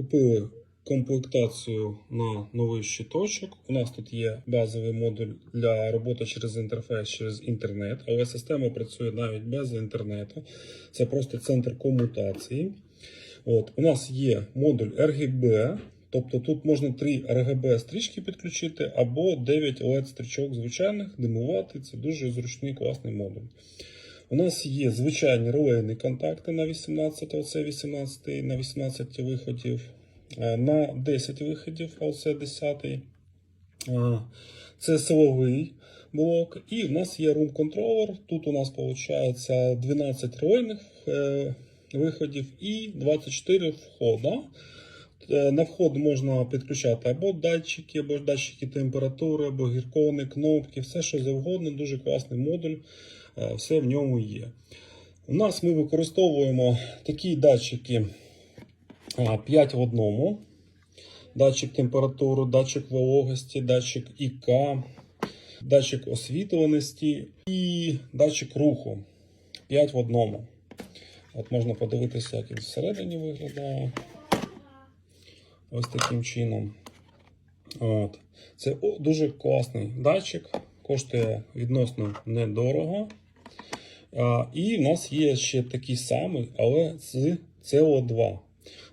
Купили комплектацію на новий щиточок. У нас тут є базовий модуль для роботи через інтерфейс, через інтернет, але система працює навіть без інтернету. Це просто центр комутації. От, у нас є модуль RGB, тобто тут можна 3 RGB стрічки підключити або 9 LED стрічок звичайних, димувати. Це дуже зручний класний модуль. У нас є звичайні релейні контакти на 18, оце 18 на 18 виходів, е, на 10 виходів, а оце 10. Е, Це силовий блок. І в нас є room controller. Тут у нас виходить 12 релейних виходів і 24 входа. Е, На вход можна підключати або датчики, або датчики температури, або гіркони, кнопки, все що завгодно. Дуже класний модуль, е, все в ньому є. У нас ми використовуємо такі датчики 5 в одному. Датчик температури, датчик вологості, датчик ІК, датчик освітлюваності і датчик руху. 5 в одному. От можна подивитися, як він всередині виглядає. Ось таким чином. От. Це дуже класний датчик, коштує відносно недорого. А, і в нас є ще такий самий, але з CO2.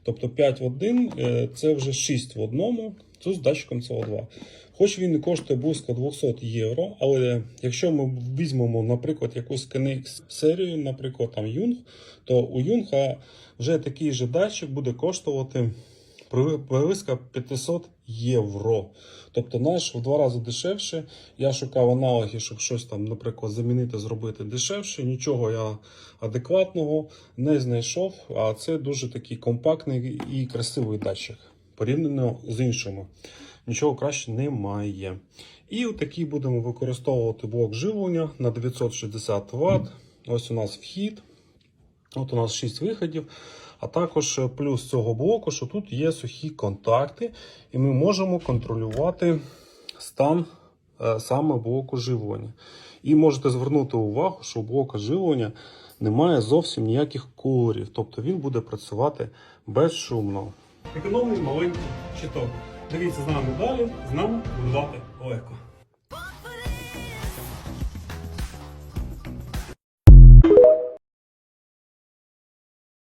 Тобто 5 в 1 е, це вже 6 в одному, тут з датчиком CO2. Хоч він і коштує близько 200 євро, але якщо ми візьмемо, наприклад, якусь KNX серію, наприклад, там Jung, то у Юнга вже такий же датчик буде коштувати при- 500 євро. Тобто наш в два рази дешевше. Я шукав аналоги, щоб щось там, наприклад, замінити, зробити дешевше. Нічого я адекватного не знайшов. А це дуже такий компактний і красивий датчик порівняно з іншими. Нічого краще немає. І отакий будемо використовувати блок живлення на 960 Вт. Ось у нас вхід. От у нас 6 виходів. А також е, плюс цього блоку, що тут є сухі контакти, і ми можемо контролювати стан е, саме блоку живлення. І можете звернути увагу, що у блока живлення немає зовсім ніяких кулерів, тобто він буде працювати безшумно. Економний маленький щиток. Дивіться з нами далі, з нами будувати легко.